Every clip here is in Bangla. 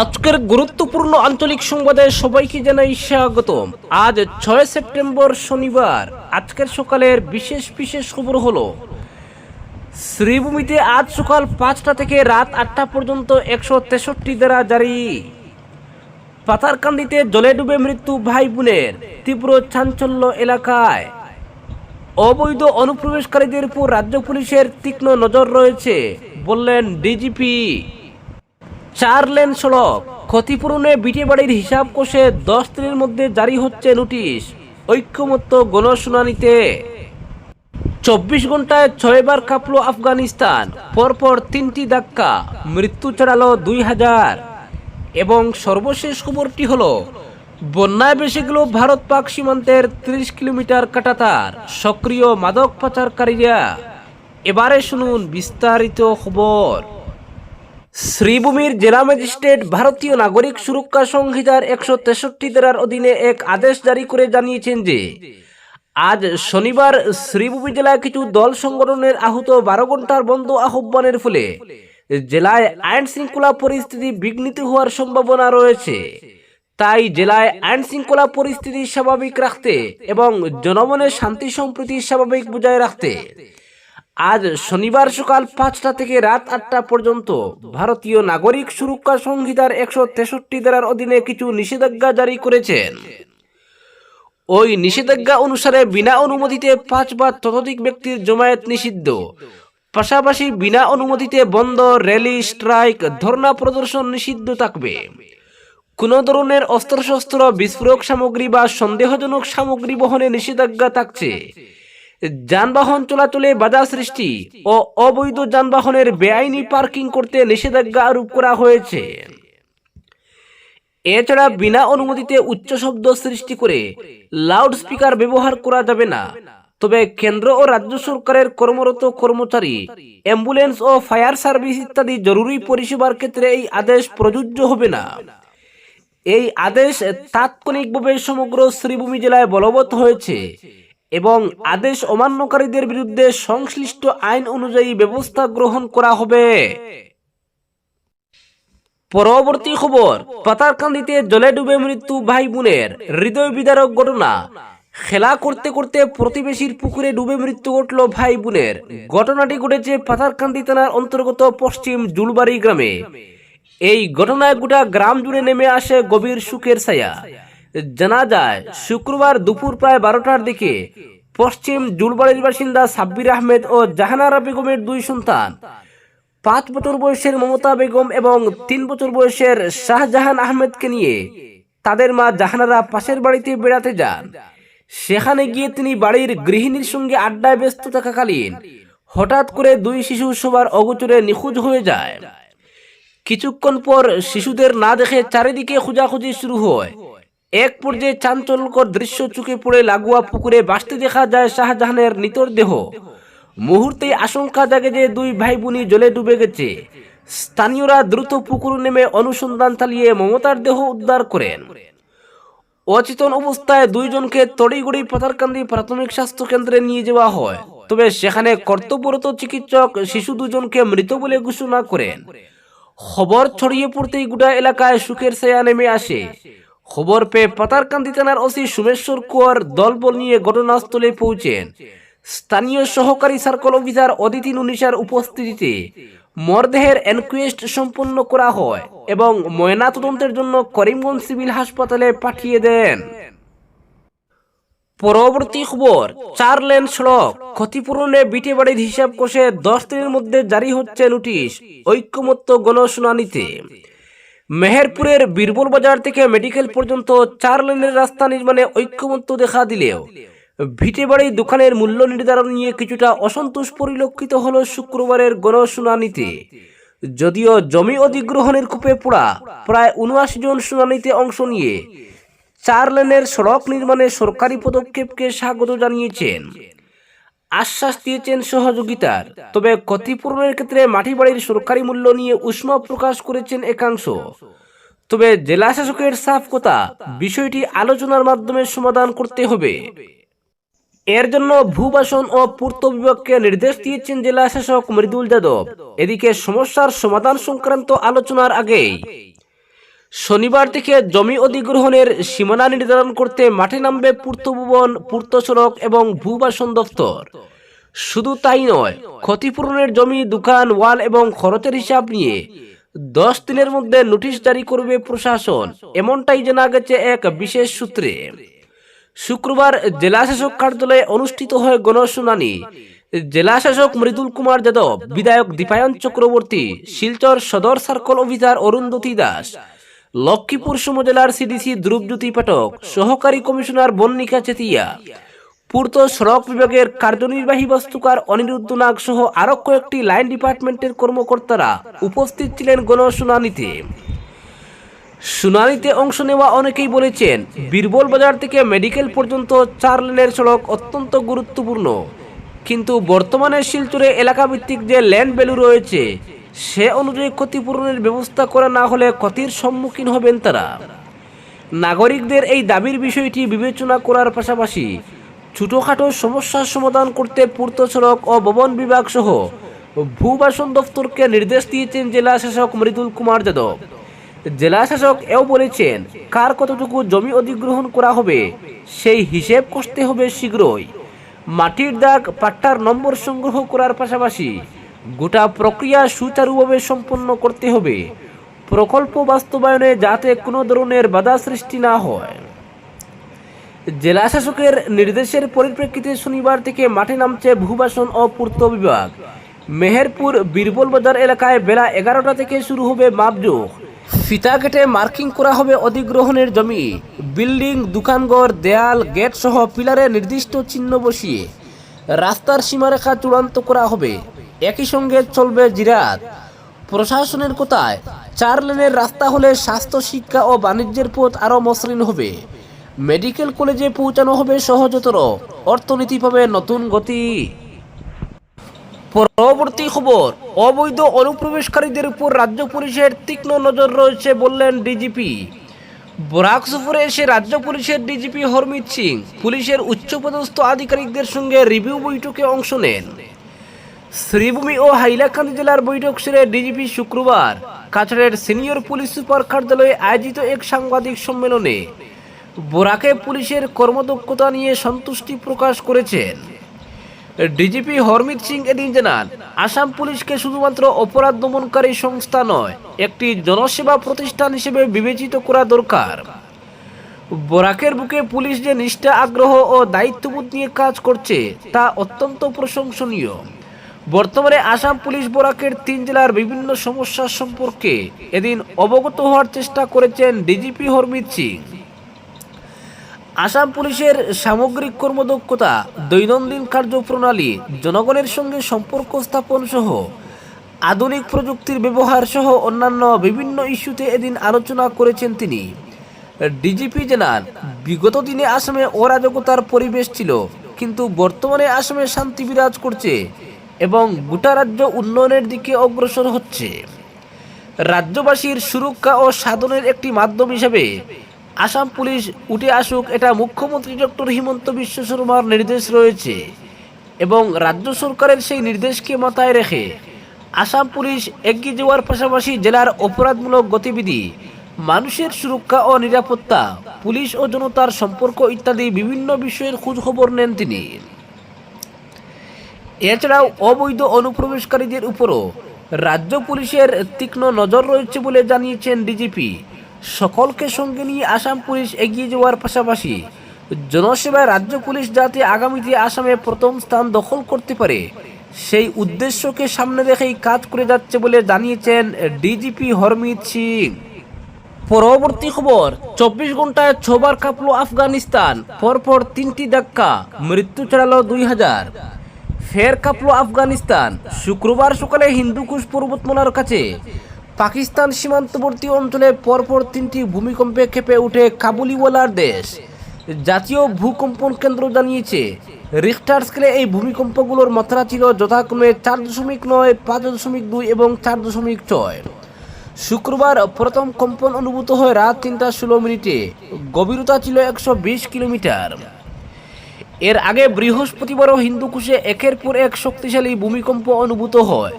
আজকের গুরুত্বপূর্ণ আঞ্চলিক সংবাদে সবাইকে জানাই স্বাগতম। আজ ছয় সেপ্টেম্বর শনিবার। আজকের সকালের বিশেষ বিশেষ খবর হলো, শ্রীভূমিতে আজ সকাল পাঁচটা থেকে রাত আটটা পর্যন্ত একশো তেষট্টি দ্বারা জারি। পাতারকান্দিতে জলে ডুবে মৃত্যু ভাই বোনের তীব্র চাঞ্চল্য এলাকায়। অবৈধ অনুপ্রবেশকারীদের উপর রাজ্য পুলিশের তীক্ষ্ণ নজর রয়েছে, বললেন ডিজিপি। চার লেন সড়ক। ক্ষতিপূরণে বিটে বাড়ির হিসাব কষে দশ দিনের মধ্যে জারি হচ্ছে নোটিশ। ঐক্যমত্য গণশুনানিতে চব্বিশ ঘন্টায় ছয়বার কাঁপল আফগানিস্তান। পরপর তিনটি ধাক্কা, মৃত্যু চড়ালো দুই হাজার। এবং সর্বশেষ খবরটি হলো, বন্যায় বেসে গেল ভারত পাক সীমান্তের ত্রিশ কিলোমিটার কাটাতার সক্রিয় মাদক পাচারকারীরা। এবারে শুনুন বিস্তারিত খবর। শ্রীভূমির জেলা ম্যাজিস্ট্রেট ভারতীয় নাগরিক সুরক্ষা সংহিতার একশো তেষট্টি ধারার অধীনে এক আদেশ জারি করে জানিয়েছেন যে, আজ শনিবার শ্রীভূমি জেলায় কিছু দল সংগঠনের আহত বারো ঘণ্টার বন্ধ আহ্বানের ফলে জেলায় আইন শৃঙ্খলা পরিস্থিতি বিঘ্নিত হওয়ার সম্ভাবনা রয়েছে। তাই জেলায় আইন শৃঙ্খলা পরিস্থিতি স্বাভাবিক রাখতে এবং জনমনের শান্তি সম্প্রীতি স্বাভাবিক বজায় রাখতে আজ শনিবার সকাল পাঁচটা থেকে রাত আটটা পর্যন্ত ভারতীয় নাগরিক সুরক্ষা সংহিতার একশো তেষট্টি ধারার অধীনে কিছু নিষেধাজ্ঞা জারি করেছেন। ওই নিষেধাজ্ঞা অনুসারে বিনা অনুমতিতে পাঁচ বা ততোধিক ব্যক্তির জমায়েত নিষিদ্ধ। পাশাপাশি বিনা অনুমতিতে বন্ধ, র্যালি, স্ট্রাইক, ধর্ণা প্রদর্শন নিষিদ্ধ থাকবে। কোনো ধরনের অস্ত্রশস্ত্র, বিস্ফোরক সামগ্রী বা সন্দেহজনক সামগ্রী বহনে নিষেধাজ্ঞা থাকছে। যানবাহন চলাচলে বাধা সৃষ্টি ও অবৈধ যানবাহনের বেআইনি পার্কিং করতে নিষেধাজ্ঞা আরোপ করা হয়েছে। এছাড়া বিনা অনুমতিতে উচ্চ শব্দ সৃষ্টি করে লাউড স্পিকার ব্যবহার করা যাবে না। তবে কেন্দ্র ও রাজ্য সরকারের কর্মরত কর্মচারী, অ্যাম্বুলেন্স ও ফায়ার সার্ভিস ইত্যাদি জরুরি পরিষেবার ক্ষেত্রে এই আদেশ প্রযোজ্য হবে না। এই আদেশ তাৎক্ষণিকভাবে সমগ্র শ্রীভূমি জেলায় বলবৎ হয়েছে। এবং আদেশ অমান্যকারীদের বিরুদ্ধে সংশ্লিষ্ট আইন অনুযায়ী ব্যবস্থা গ্রহণ করা হবে। পরবর্তী খবর, পাতারকান্দিতে জলে ডুবে মৃত্যু ভাই বোনের হৃদয় বিদারক ঘটনা। খেলা করতে করতে প্রতিবেশীর পুকুরে ডুবে মৃত্যু ঘটল ভাই বোনের। ঘটনাটি ঘটেছে পাতারকান্দি থানার অন্তর্গত পশ্চিম জুলবাড়ি গ্রামে। এই ঘটনায় গোটা গ্রাম জুড়ে নেমে আসে গভীর সুখের ছায়া। জানা যায়, শুক্রবার দুপুর প্রায় বারোটার দিকে পশ্চিম জুলবাড়ির বাসিন্দা সাব্বির আহমেদ ও জাহানারা বেগমের দুই সন্তান, পাঁচ বছর বয়সের মমতা বেগম এবং তিন বছর বয়সের শাহজাহান আহমেদকে নিয়ে তাদের মা জাহানারা পাশের বাড়িতে বেড়াতে যান। সেখানে গিয়ে তিনি বাড়ির গৃহিণীর সঙ্গে আড্ডায় ব্যস্ত থাকাকালীন হঠাৎ করে দুই শিশু সবার অগোচরে নিখোঁজ হয়ে যায়। কিছুক্ষণ পর শিশুদের না দেখে চারিদিকে খোঁজাখুঁজি শুরু হয়। এক পর্যায়ে চাঞ্চল্যকর দৃশ্য চোখে পড়ে লাগোয়া পুকুরে বাঁচতে দেখা যায় শাহজাহানের নিতর দেহ। মুহূর্তে আশঙ্কা জাগে যে দুই ভাই বোনই জলে ডুবে গেছে। স্থানীয়রা দ্রুত পুকুর নেমে অনুসন্ধান চালিয়ে মমতার দেহ উদ্ধার করেন। অচেতন অবস্থায় দুইজনকে তড়িগড়ি পাতারকান্দি প্রাথমিক স্বাস্থ্য কেন্দ্রে নিয়ে যাওয়া হয়। তবে সেখানে কর্তব্যরত চিকিৎসক শিশু দুজনকে মৃত বলে ঘোষণা করেন। খবর ছড়িয়ে পড়তেই গোটা এলাকায় সুখের ছায়া নেমে আসে। খবর পেয়ে পাতারকান্দি থানার ওসি সুমেশ্বর কুয়ার দলবল নিয়ে ঘটনাস্থলে পৌঁছেন। স্থানীয় সহকারী সার্কল অফিসার অদিতি নুনিশার উপস্থিতিতে মরদেহের এনকুয়েস্ট সম্পন্ন করা হয় এবং ময়নাতদন্তের জন্য করিমগঞ্জ সিভিল হাসপাতালে পাঠিয়ে দেন। পরবর্তী খবর, চার লেন সড়ক ক্ষতিপূরণে বিটে বাড়ির হিসাব কষে দশ দিনের মধ্যে জারি হচ্ছে নোটিশ ঐক্যমত্য গণশুনানিতে। মেহেরপুরের বীরবল বাজার থেকে মেডিকেল পর্যন্ত চার লেনের রাস্তা নির্মাণে ঐক্যমত্য দেখা দিলেও ভিটে বাড়ি দোকানের মূল্য নির্ধারণ নিয়ে কিছুটা অসন্তোষ পরিলক্ষিত হল শুক্রবারের গণশুনানিতে। যদিও জমি অধিগ্রহণের কূপে পোড়া প্রায় উনআশি জন শুনানিতে অংশ নিয়ে চার লেনের সড়ক নির্মাণে সরকারি পদক্ষেপকে স্বাগত জানিয়েছেন। আশ্বাস দিয়েছেন সহযোগিতার। তবে ক্ষতিপূরণের ক্ষেত্রে মাটি বাড়ির সরকারি মূল্য নিয়ে উষ্ম প্রকাশ করেছেন একাংশ। তবে জেলা শাসকের সাফ কথা, বিষয়টি আলোচনার মাধ্যমে সমাধান করতে হবে। এর জন্য ভূবাসন ও পূর্ত বিভাগকে নির্দেশ দিয়েছেন জেলা শাসক মৃদুল যাদব। এদিকে সমস্যার সমাধান সংক্রান্ত আলোচনার আগেই শনিবার থেকে জমি অধিগ্রহণের সীমানা নির্ধারণ করতে মাঠে নামবে পূর্ত ভবন, পূর্ত সড়ক এবং ভূবাসন দফতর। শুধু তাই নয়, ক্ষতিপূরণের জমি, দোকান, ওয়াল এবং খরচের হিসাব নিয়ে দশ দিনের মধ্যে নোটিশ জারি করবে প্রশাসন, এমনটাই জানা গেছে এক বিশেষ সূত্রে। শুক্রবার জেলা শাসক কার্যালয়ে অনুষ্ঠিত হয় গণশুনানি। জেলা শাসক মৃদুল কুমার যাদব, বিধায়ক দীপায়ন চক্রবর্তী, শিলচর সদর circle officer Arundhati Das Lakshmipur সমজেলার C D C Dhrubajyoti Pathak, সহকারী কমিশনার বন্নিকা চেতিয়া। পূর্ত সড়ক বিভাগের কার্যনির্বাহী বাস্তুকার অনিরুদ্ধ নাগ সহ আরও কয়েকটি লাইন ডিপার্টমেন্টের কর্মকর্তারা উপস্থিত ছিলেন গণশুনানিতে। শুনানিতে অংশ নেওয়া অনেকেই বলেছেন, বীরবল বাজার থেকে মেডিকেল পর্যন্ত চার লেনের সড়ক অত্যন্ত গুরুত্বপূর্ণ। কিন্তু বর্তমানে শিলচরে এলাকাভিত্তিক যে ল্যান্ড ভ্যালু রয়েছে সে অনুযায়ী ক্ষতিপূরণের ব্যবস্থা করা না হলে ক্ষতির সম্মুখীন হবেন তারা। নাগরিকদের এই দাবির বিষয়টি বিবেচনা করার পাশাপাশি ছোটোখাটো সমস্যার সমাধান করতে পূর্ত সড়ক ও ভবন বিভাগ সহ ভূবাসন দফতরকে নির্দেশ দিয়েছেন জেলা শাসক মৃদুল কুমার যাদব। জেলা শাসক এও বলেছেন, কার কতটুকু জমি অধিগ্রহণ করা হবে, সেই হিসেব করতে হবে শীঘ্রই। মাটির দাগ, পাট্টার নম্বর সংগ্রহ করার পাশাপাশি গোটা প্রক্রিয়া সুচারুভাবে সম্পন্ন করতে হবে। প্রকল্প বাস্তবায়নে যাতে কোনো ধরনের বাধা সৃষ্টি না হয়। জেলা শাসকের নির্দেশের পরিপ্রেক্ষিতে শনিবার থেকে মাঠে নামছে ভূবাসন ও পূর্ত বিভাগ। মেহেরপুর বীরবল বাজার এলাকায় বেলা এগারোটা থেকে শুরু হবে মাপজোক ফিতা কেটে মার্কিং করা হবে অধিগ্রহণের জমি। বিল্ডিং, দোকানঘর, দেয়াল গেট সহ পিলারে নির্দিষ্ট চিহ্ন বসিয়ে রাস্তার সীমারেখা চূড়ান্ত করা হবে। একই সঙ্গে চলবে জিরাত। প্রশাসনের কোথায় চার লেনের রাস্তা হলে স্বাস্থ্য, শিক্ষা ও বাণিজ্যের পথ আরও মসৃণ হবে। মেডিকেল কলেজে পৌঁছানো হবে সহজতর। অর্থনীতি পাবে নতুন গতি। পরবর্তী খবর, অবৈধ অনুপ্রবেশকারীদের উপর রাজ্য পুলিশের তীক্ষ্ণ নজর রয়েছে বললেন ডিজিপি। বরাক সফরে এসে রাজ্য পুলিশের ডিজিপি হরমিত সিং পুলিশের উচ্চপদস্থ আধিকারিকদের সঙ্গে রিভিউ বৈঠকে অংশ নেন। শ্রীভূমি ও হাইলাকান্দি জেলার বৈঠক সেরে ডিজিপি শুক্রবার কাছাড়ের সিনিয়র পুলিশ সুপার কার্যালয়ে আয়োজিত এক সাংবাদিক সম্মেলনে বোরাকে পুলিশের কর্মদক্ষতা নিয়ে সন্তুষ্টি প্রকাশ করেছেন। ডিজিপি হরমিত সিং এদিন জানান, আসাম পুলিশকে শুধুমাত্র অপরাধ দমনকারী সংস্থা নয়, একটি জনসেবা প্রতিষ্ঠান হিসেবে বিবেচিত করা দরকার। বরাকের বুকে পুলিশ যে নিষ্ঠা, আগ্রহ ও দায়িত্ববোধ নিয়ে কাজ করছে, তা অত্যন্ত প্রশংসনীয়। বর্তমানে আসাম পুলিশ বরাকের তিন জেলার বিভিন্ন সমস্যা সম্পর্কে এদিন অবগত হওয়ার চেষ্টা করেছেন ডিজিপি হরমিত সিং। আসাম পুলিশের সামগ্রিক কর্মদক্ষতা, দৈনন্দিন কার্যপ্রণালী, জনগণের সঙ্গে সম্পর্ক স্থাপন সহ আধুনিক প্রযুক্তির ব্যবহার সহ অন্যান্য বিভিন্ন ইস্যুতে এদিন আলোচনা করেছেন তিনি। ডিজিপি জানান, বিগত দিনে আসামে অরাজকতার পরিবেশ ছিল, কিন্তু বর্তমানে আসামে শান্তি বিরাজ করছে। এবং গোটা রাজ্য উন্নয়নের দিকে অগ্রসর হচ্ছে। রাজ্যবাসীর সুরক্ষা ও সাধনের একটি মাধ্যম হিসেবে আসাম পুলিশ উঠে আসুক এটা মুখ্যমন্ত্রী ডক্টর হিমন্ত বিশ্ব শর্মার নির্দেশ রয়েছে এবং রাজ্য সরকারের সেই নির্দেশকে মাথায় রেখে আসাম পুলিশ এগিয়ে যাওয়ার পাশাপাশি জেলার অপরাধমূলক গতিবিধি, মানুষের সুরক্ষা ও নিরাপত্তা, পুলিশ ও জনতার সম্পর্ক ইত্যাদি বিভিন্ন বিষয়ের খোঁজখবর নেন তিনি। এছাড়াও অবৈধ অনুপ্রবেশকারীদের উপরও রাজ্য পুলিশের তীক্ষ্ণ নজর রয়েছে বলে জানিয়েছেন ডিজিপি সকলকে সঙ্গে নিয়ে আসাম পুলিশ এগিয়ে যাওয়ার পাশাপাশি জনসেবায় রাজ্য পুলিশ যাতে আগামীতে আসামে প্রথম স্থান দখল করতে পারে, সেই উদ্দেশ্যকে সামনে রেখেই কাজ করে যাচ্ছে বলে জানিয়েছেন ডিজিপি হরমিত সিং। পরবর্তী খবর, চব্বিশ ঘন্টায় ছবার কাঁপল আফগানিস্তান, পরপর তিনটি ধাক্কা, মৃত্যু ছাড়ালো দুই হাজার। ফের কাঁপল আফগানিস্তান। শুক্রবার সকালে হিন্দুকুশ পর্বতমালার কাছে। পাকিস্তান সীমান্তবর্তী অঞ্চলে পরপর তিনটি ভূমিকম্পে খেপে উঠে কাবুলিওয়ালার দেশ। জাতীয় ভূকম্পন কেন্দ্র জানিয়েছে রিক্টার স্কেলে এই ভূমিকম্পগুলোর মাত্রা ছিল যথাক্রমে চার দশমিক নয়, পাঁচ দশমিক দুই এবং চার দশমিক ছয়। শুক্রবার প্রথম কম্পন অনুভূত হয় রাত তিনটা ষোলো মিনিটে। গভীরতা ছিল একশো বিশ কিলোমিটার। এর আগে বৃহস্পতিবারও হিন্দুকুশে একের পর এক শক্তিশালী ভূমিকম্প অনুভূত হয়।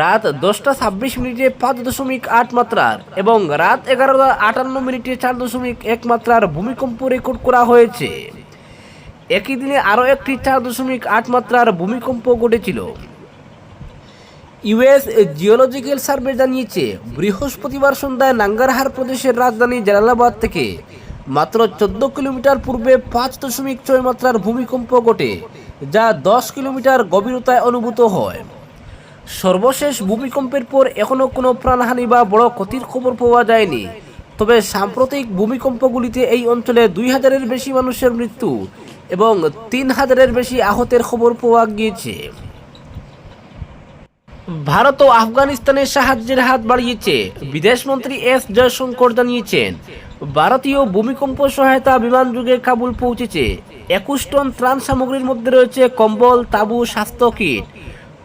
রাত দশটা ছাব্বিশ মিনিটে পাঁচ দশমিক আট মাত্রার এবং রাত এগারোটা আটান্ন মিনিটে চার দশমিক এক মাত্রার ভূমিকম্প রেকর্ড করা হয়েছে। একই দিনে আরও একটি চার দশমিক আট মাত্রার ভূমিকম্প ঘটেছিল। ইউএস জিওলজিক্যাল সার্ভে জানিয়েছে, বৃহস্পতিবার সন্ধ্যায় নাঙ্গারহার প্রদেশের রাজধানী জালালাবাদ থেকে মাত্র চোদ্দ কিলোমিটার পূর্বে পাঁচ দশমিক ছয় মাত্রার ভূমিকম্প ঘটে, যা দশ কিলোমিটার গভীরতায় অনুভূত হয়। সর্বশেষ ভূমিকম্পের পর এখনও কোনো প্রাণহানি বা বড় ক্ষতির খবর পাওয়া যায়নি। তবে সাম্প্রতিক ভূমিকম্পগুলিতে এই অঞ্চলে দুই হাজারের বেশি মানুষের মৃত্যু এবং তিন হাজারের বেশি আহতের খবর পাওয়া গিয়েছে। ভারত ও আফগানিস্তানের সাহায্যের হাত বাড়িয়েছে, বিদেশমন্ত্রী এস জয়শঙ্কর জানিয়েছেন। ভারতীয় ভূমিকম্প সহায়তা বিমান যুগে কাবুল পৌঁছেছে। একুশ টন ত্রাণ সামগ্রীর মধ্যে রয়েছে কম্বল, তাঁবু, স্বাস্থ্য কিট।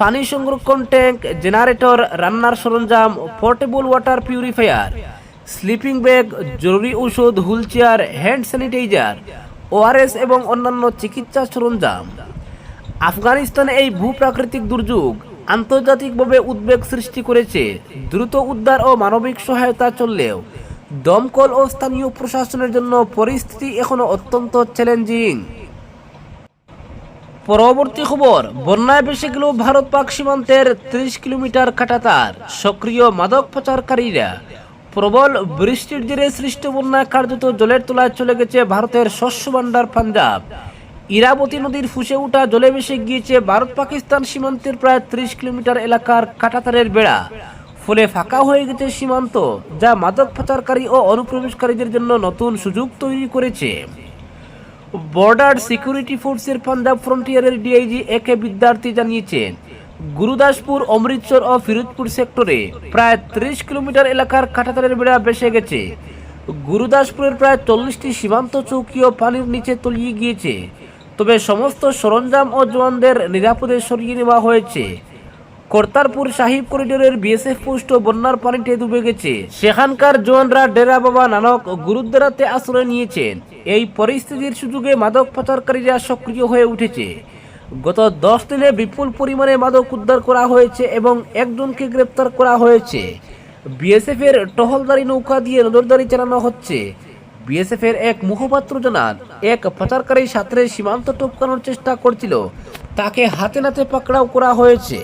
পানি সংরক্ষণ ট্যাঙ্ক, জেনারেটর, রান্নার সরঞ্জাম, portable water purifier, sleeping bag, জরুরি ওষুধ wheelchair hand sanitiser, O R S এবং অন্যান্য চিকিৎসা সরঞ্জাম। আফগানিস্তানে এই ভূপ্রাকৃতিক দুর্যোগ আন্তর্জাতিকভাবে উদ্বেগ সৃষ্টি করেছে। দ্রুত উদ্ধার ও মানবিক সহায়তা চললেও দমকল ও স্থানীয় প্রশাসনের জন্য পরিস্থিতি এখনও অত্যন্ত চ্যালেঞ্জিং পরবর্তী খবর, বন্যায় ভেসে গেল ভারত পাক সীমান্তের ত্রিশ কিলোমিটার কাটাতার সক্রিয় মাদক পাচারকারীরা প্রবল বৃষ্টির জেরে সৃষ্ট বন্যায় কার্যত জলের তলায় চলে গেছে ভারতের শস্য ভাণ্ডার পাঞ্জাব। ইরাবতী নদীর ফুসে উঠা জলে ভেসে গিয়েছে ভারত পাকিস্তান সীমান্তের প্রায় ত্রিশ কিলোমিটার এলাকার কাটাতারের বেড়া। ফলে ফাঁকা হয়ে গেছে সীমান্ত, যা মাদক পাচারকারী ও অনুপ্রবেশকারীদের জন্য নতুন সুযোগ তৈরি করেছে। বর্ডার সিকিউরিটি ফোর্সের পাঞ্জাব ফ্রন্টিয়ারের ডিআইজি এ কে বিদ্যার্থী জানিয়েছেন গুরুদাসপুর, অমৃতসর ও ফিরোজপুর সেক্টরে প্রায় ত্রিশ কিলোমিটার এলাকার কাঁটাতারের বেড়া বেসে গেছে। গুরুদাসপুরের প্রায় চল্লিশটি সীমান্ত চৌকিও পানির নিচে তলিয়ে গিয়েছে। তবে সমস্ত সরঞ্জাম ও জওয়ানদের নিরাপদে সরিয়ে নেওয়া হয়েছে। কর্তারপুর সাহিব করিডোরের বিএসএফ পোস্টও বন্যার পানিতে ডুবে গেছে। সেখানকার জোয়ানরা, ডেরা বাবা নানক গুরুদ্বারাতে আশ্রয় নিয়েছেন। এই পরিস্থিতির সুযোগে মাদক পাচারকারীরা সক্রিয় হয়ে উঠেছে। গত দশ দিনে বিপুল পরিমাণে মাদক উদ্ধার করা হয়েছে এবং একজনকে গ্রেপ্তার করা হয়েছে। বিএসএফ এর টহলদারি নৌকা দিয়ে নজরদারি চালানো হচ্ছে। বিএসএফ এর এক মুখপাত্র জানান, এক পাচারকারী ছাত্রের সীমান্ত টপকানোর চেষ্টা করছিল। তাকে হাতে নাতে পাকড়াও করা হয়েছে।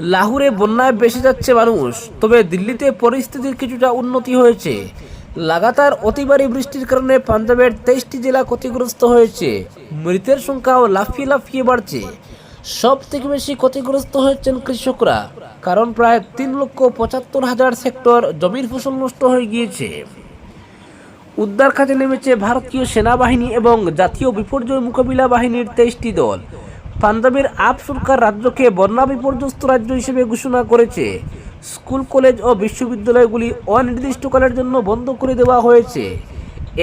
লাহোরে বন্যায় বেসে যাচ্ছে মানুষ, তবে দিল্লিতে পরিস্থিতির কিছুটা উন্নতি হয়েছে। লাগাতার অতিবারী বৃষ্টির কারণে পাঞ্জাবের তেইশটি জেলা ক্ষতিগ্রস্ত হয়েছে। মৃতের সংখ্যাও লাফিয়ে লাফিয়ে বাড়ছে। সব থেকে বেশি ক্ষতিগ্রস্ত হয়েছেন কৃষকরা, কারণ প্রায় তিন লক্ষ পঁচাত্তর হাজার সেক্টর জমির ফসল নষ্ট হয়ে গিয়েছে। উদ্ধার কাজে নেমেছে ভারতীয় সেনাবাহিনী এবং জাতীয় বিপর্যয় মোকাবিলা বাহিনীর তেইশটি দল। পাঞ্জাবের আপ সরকার রাজ্যকে বন্যা বিপর্যস্ত রাজ্য হিসেবে ঘোষণা করেছে। স্কুল, কলেজ ও বিশ্ববিদ্যালয়গুলি অনির্দিষ্টকালের জন্য বন্ধ করে দেওয়া হয়েছে।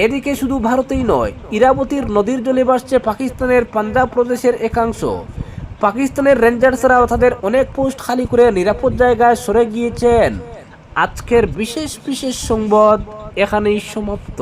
এদিকে শুধু ভারতেই নয়, ইরাবতীর নদীর জলে ভাসছে পাকিস্তানের পাঞ্জাব প্রদেশের একাংশ। পাকিস্তানের রেঞ্জার্সরাও তাদের অনেক পোস্ট খালি করে নিরাপদ জায়গায় সরে গিয়েছেন। আজকের বিশেষ বিশেষ সংবাদ এখানেই সমাপ্ত।